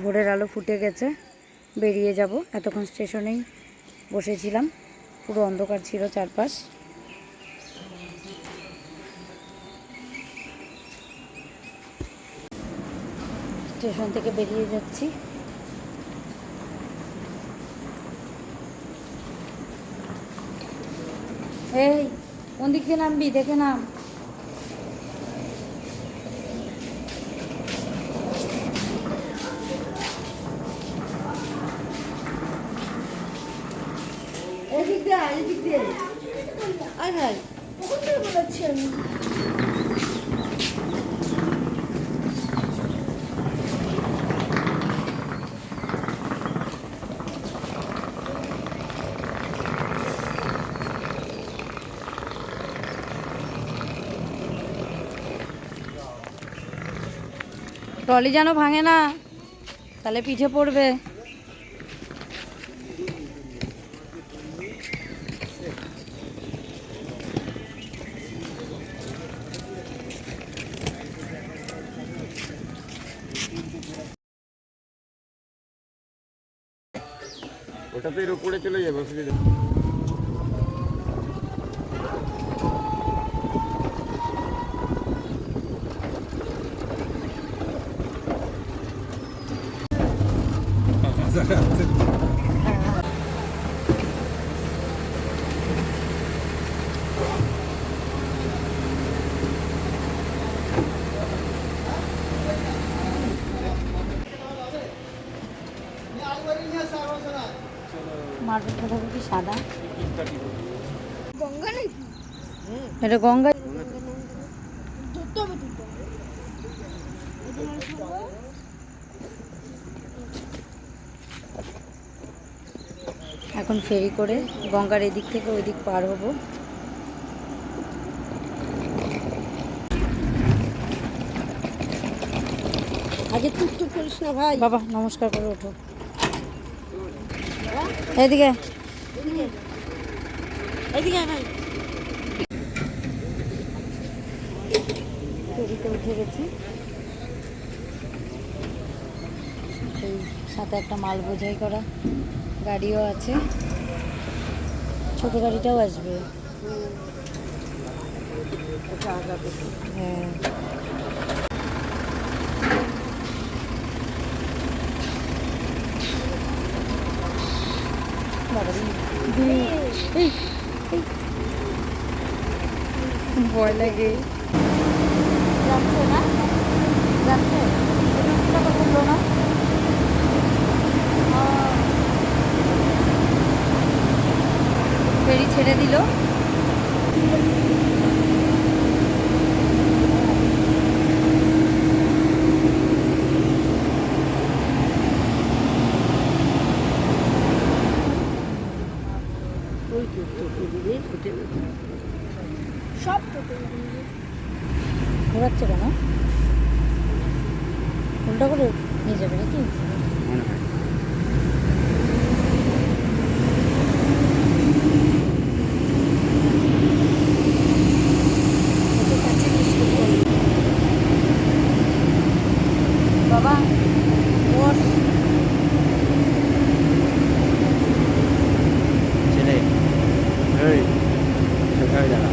ভোরের আলো ফুটে গেছে, বেরিয়ে যাব। এতক্ষণ স্টেশনেই বসেছিলাম। পুরো অন্ধকার ছিল চারপাশ। স্টেশন থেকে বেরিয়ে যাচ্ছি। এই, কোন দিক দিয়ে নামবি? দেখে নাম। এদিক দিয়ে এদিক দিয়ে। আয় ভাই কখন থেকে বলাচ্ছি আমি? ট্রলি যেন ভাঙে না তাহলে পিঠে পড়বে। ওটা তো এর উপরে চলে যাবে অসুবিধা সাদা। গঙ্গা নাকি? এটা গঙ্গা। এখন ফেরি করে গঙ্গার এদিক থেকে ওই দিক পার হব। আগে টুকটুক করিস না ভাই। বাবা নমস্কার করে ওঠো। এদিকে। এদিকে এদিকে ভাই। ফেরিতে উঠে গেছি। এই সাথে একটা মাল বোঝাই করা গাড়িও আছে। ছোট গাড়িটাও আসবে। হ্যাঁ বাবারে, এই, এই, এই। ভয় লাগে যাচ্ছে না যাচ্ছে এটা কথা বলল না ফেরি ছেড়ে দিল ওই তো টোটো দিলে ফুটে সব টোটো দিলে ঘোরাচ্ছে কেন উল্টা করে নিয়ে যাবে নাকি মনে হয়। বাবা ওর ছেলে এই কোথায় দাঁড়া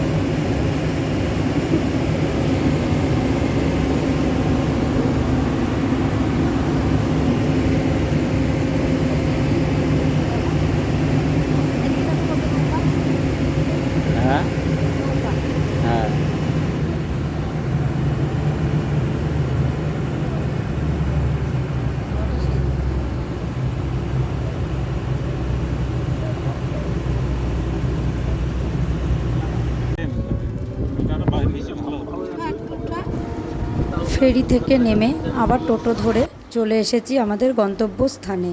হ্যাঁ হ্যাঁ ফেরি থেকে নেমে আবার টোটো ধরে চলে এসেছি আমাদের গন্তব্য স্থানে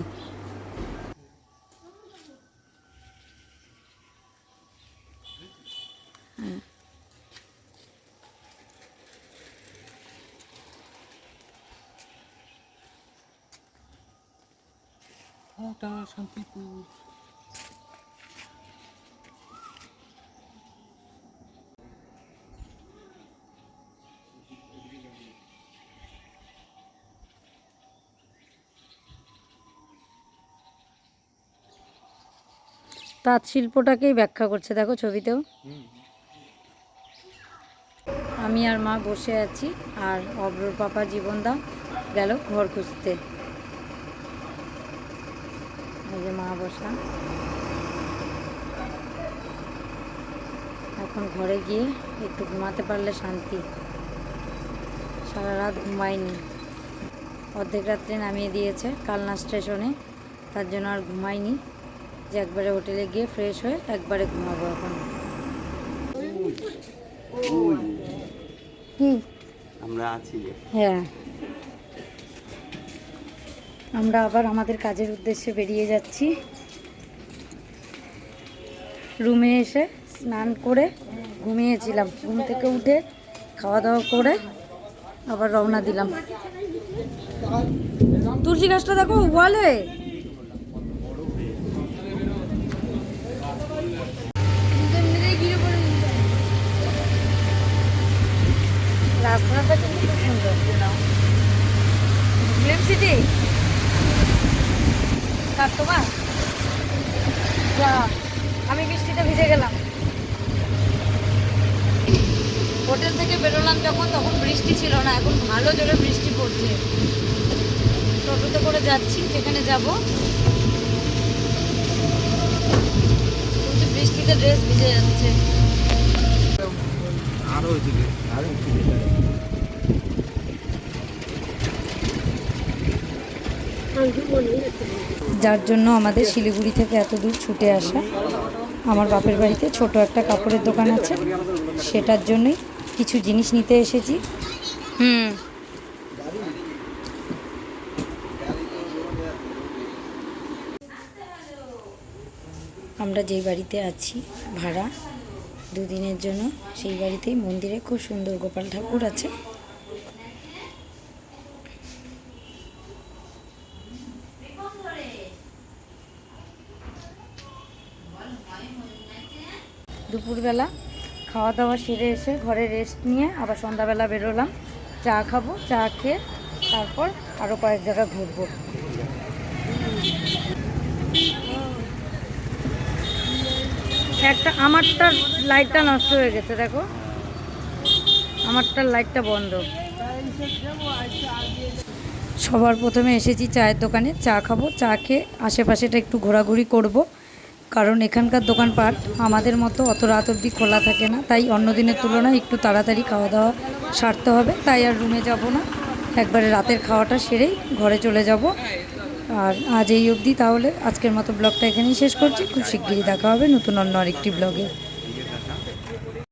তাঁত শিল্পটাকেই ব্যাখ্যা করছে দেখো ছবিতেও। আমি আর মা বসে আছি আর অব্রর পাপা জীবনদা গেল ঘর খুঁজতে। এই যে মা বসা এখন ঘরে গিয়ে একটু ঘুমাতে পারলে শান্তি। সারা রাত ঘুমাইনি অর্ধেক রাত্রে নামিয়ে দিয়েছে কালনা স্টেশনে তার জন্য আর ঘুমাইনি যে একবারে হোটেলে গিয়ে ফ্রেশ হয়ে একবারে ঘুমাবো এখন। আমরা আছি হ্যাঁ। আমরা আবার আমাদের কাজের উদ্দেশ্যে বেরিয়ে যাচ্ছি। রুমে এসে স্নান করে ঘুমিয়েছিলাম। ঘুম থেকে উঠে খাওয়া দাওয়া করে আবার রওনা দিলাম। তুলসী গাছটা দেখো ওয়ালে যা আমি বৃষ্টিতে ভিজে গেলাম। হোটেল থেকে বেরোলাম যখন তখন বৃষ্টি ছিল না এখন ভালো জোরে বৃষ্টি পড়ছে। টোটোতে করে যাচ্ছি যেখানে যাব। কিন্তু বৃষ্টিতে ড্রেস ভিজে যাচ্ছে। আরও ওইদিকে আরও একটু যার জন্য আমাদের শিলিগুড়ি থেকে এত দূর ছুটে আসা। আমার বাপের বাড়িতে ছোট একটা কাপড়ের দোকান আছে। সেটার জন্যই কিছু জিনিস নিতে এসেছি। হুম। আমরা যেই বাড়িতে আছি ভাড়া দুদিনের জন্য সেই বাড়িতেই মন্দিরে খুব সুন্দর গোপাল ঠাকুর আছে। দুপুরবেলা খাওয়া দাওয়া সেরে এসে ঘরে রেস্ট নিয়ে আবার সন্ধ্যাবেলা বেরোলাম। চা খাব, চা খেয়ে তারপর আরও কয়েক জায়গা ঘুরবো। একটা আমারটার লাইটটা নষ্ট হয়ে গেছে, দেখো। আমারটার লাইটটা বন্ধ। সবার প্রথমে এসেছি চায়ের দোকানে। চা খাব, চা খেয়ে আশেপাশেটা একটু ঘোরাঘুরি করব। কারণ এখানকার দোকানপাট আমাদের মতো অত রাত অবধি খোলা থাকে না। তাই অন্য দিনের তুলনায় একটু তাড়াতাড়ি খাওয়া দাওয়া সারতে হবে। তাই আর রুমে যাব না। একবারে রাতের খাওয়াটা সেরেই ঘরে চলে যাব। আর আজ এই অবধি তাহলে আজকের মতো ব্লগটা এখানেই শেষ করছি। খুব শিগগিরই দেখা হবে নতুন অন্য আরেকটি ব্লগে।